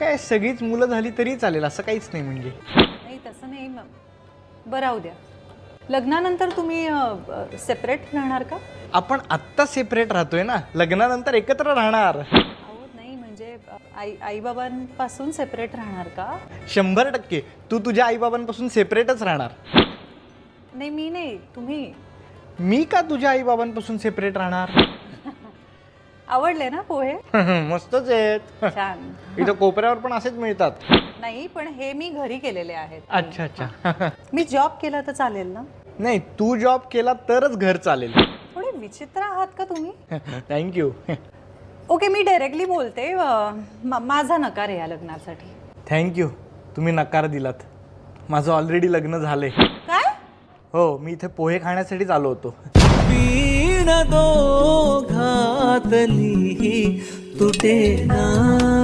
काय सगळीच मुलं झाली तरी चालेल असं काहीच नाही म्हणजे. नाही तसं नाही म- बरं राहू द्या. लग्नानंतर तुम्ही सेपरेट राहणार का? आपण आत्ता सेपरेट राहतोय ना लग्नानंतर एकत्र राहणार. अहो नाही म्हणजे आई आईबाबांपासून सेपरेट राहणार का? शंभर टक्के. तू तुझ्या आईबाबांपासून सेपरेटच राहणार. नाही मी नाही तुम्ही. मी का तुझ्या आईबाबांपासून सेपरेट राहणार? आवडले ना पोहे? मस्तच आहेत. छान. इथं कोपऱ्यावर पण असेच मिळतात. नाही पण हे मी घरी केलेले आहेत. अच्छा अच्छा. मी जॉब केला तर चालेल ना? नाही तू जॉब केला तरच घर चालेल. थोडे विचित्र आहात का तुम्ही? थँक्यू ओके मी डायरेक्टली बोलते. अ, मा- माझा नकार आहे या लग्नासाठी. थँक्यू तुम्ही नकार दिलात. माझं ऑलरेडी लग्न झालंय. काय? हो मी इथे पोहे खाण्यासाठीच आलो होतो. वीण दोघातली तुटे ना